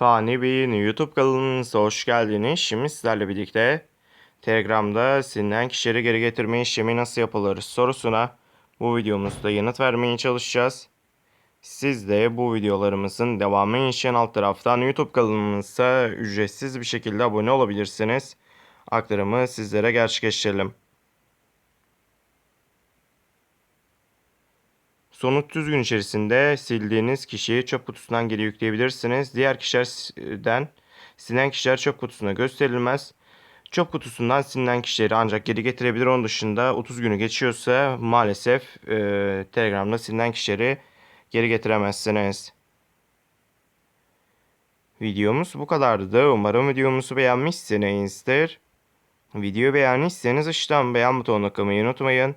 Fani Bey'in YouTube kanalınıza hoş geldiniz. Şimdi sizlerle birlikte Telegram'da silinen kişileri geri getirme işlemi nasıl yapılır sorusuna bu videomuzda yanıt vermeye çalışacağız. Siz de bu videolarımızın devamı için alt taraftan YouTube kanalımıza ücretsiz bir şekilde abone olabilirsiniz. Aktarımı sizlere gerçekleştirelim. Son 30 gün içerisinde sildiğiniz kişiyi çöp kutusundan geri yükleyebilirsiniz. Diğer kişilerden silinen kişiler çöp kutusuna gösterilmez. Çöp kutusundan silinen kişileri ancak geri getirebilir. Onun dışında 30 günü geçiyorsa maalesef e, Telegram'da silinen kişileri geri getiremezsiniz. Videomuz bu kadardı. Umarım videomuzu beğenmişsinizdir. Videoyu beğendiyseniz aşağıdan beğen butonuna tıklamayı unutmayın.